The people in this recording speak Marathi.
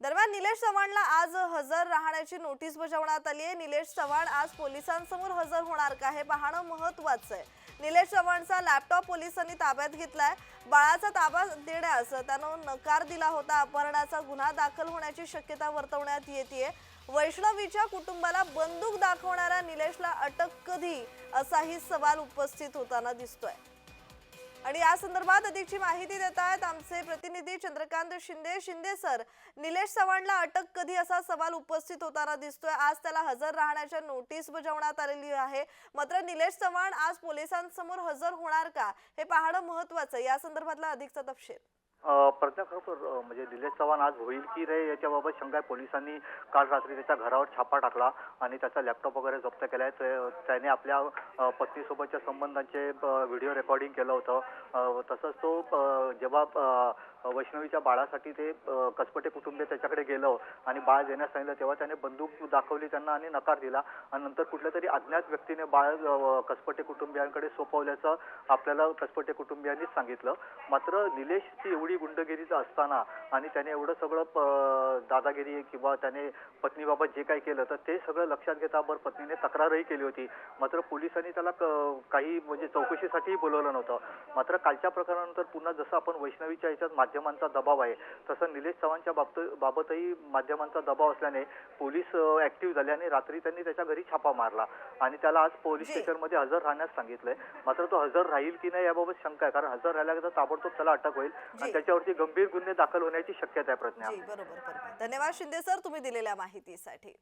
दरम्यान निलेश चव्हाणला आज हजर राहण्याची नोटीस बजावण्यात आली आहे. निलेश चव्हाण आज पोलिसांसमोर हजर होणार का हे पाहणं महत्वाचं आहे. निलेश चव्हाणचा लॅपटॉप पोलिसांनी ताब्यात घेतलाय. बाळाचा ताबा देण्यास त्यानं नकार दिला होता. अपहरणाचा गुन्हा दाखल होण्याची शक्यता वर्तवण्यात येते वैष्णवीच्या कुटुंबाला बंदूक दाखवणाऱ्या निलेशला अटक कधी? असाही सवाल उपस्थित होताना दिसतोय. आणि या संदर्भात अधिकची माहिती देत आहेत आमचे प्रतिनिधी चंद्रकांत शिंदे. शिंदे सर निलेश चव्हाणला अटक कधी असा सवाल उपस्थित होताना दिसतोय? आज त्याला हजर राहण्याच्या नोटीस बजावण्यात आलेली आहे. मात्र निलेश चव्हाण आज पोलिसांसमोर हजर होणार का? हे पाहणं महत्वाचं आहे. या संदर्भातला अधिकचा तपशील. प्रज्ञा खरोखर म्हणजे निलेश चव्हाण आज होईल की रे याच्याबाबत शंका आहे पोलिसांनी काल रात्री त्याच्या घरावर छापा टाकला आणि त्याचा लॅपटॉप वगैरे जप्त केलाय. त्याने आपल्या पत्नीसोबतच्या संबंधांचे व्हिडिओ रेकॉर्डिंग केलं होतं. तसंच तो जेव्हा वैष्णवीच्या बाळासाठी ते कसपटे कुटुंबीय त्याच्याकडे गेलं आणि बाळ देण्यास सांगितलं तेव्हा त्याने बंदूक दाखवली त्यांना आणि नकार दिला. आणि नंतर कुठल्या तरी अज्ञात व्यक्तीने बाळ कसपटे कुटुंबियांकडे सोपवल्याचं आपल्याला कसपटे कुटुंबियांनीच सांगितलं. मात्र निलेशची एवढी गुंडगिरीचं असताना आणि त्याने एवढं सगळं प- दादागिरी किंवा त्याने पत्नीबाबत जे काही केलं तर ते सगळं लक्षात घेता बरं पत्नीने तक्रारही केली होती. मात्र पोलिसांनी त्याला क- काही म्हणजे चौकशीसाठीही बोलवलं नव्हतं. मात्र कालच्या प्रकारानंतर पुन्हा जसं आपण वैष्णवीच्या ह्याच्यात माध्यमांचा दबाव आहे. तसं निलेश चव्हाणच्या बाबत बाबतही माध्यमांचा दबाव असल्याने पोलीस ऍक्टिव्ह झाले आणि रात्री त्यांनी त्याच्या घरी छापा मारला. आणि त्याला आज पोलीस. स्टेशनमध्ये हजर राहण्यास सांगितलंय. मात्र तो हजर राहील की नाही याबाबत शंका आहे. कारण हजर राहिल्यानंतर ताबडतोब त्याला अटक होईल. आणि त्याच्यावरती गंभीर गुन्हे दाखल होण्याची शक्यता आहे प्रज्ञा. बरोबर. धन्यवाद शिंदे सर तुम्ही दिलेल्या माहितीसाठी.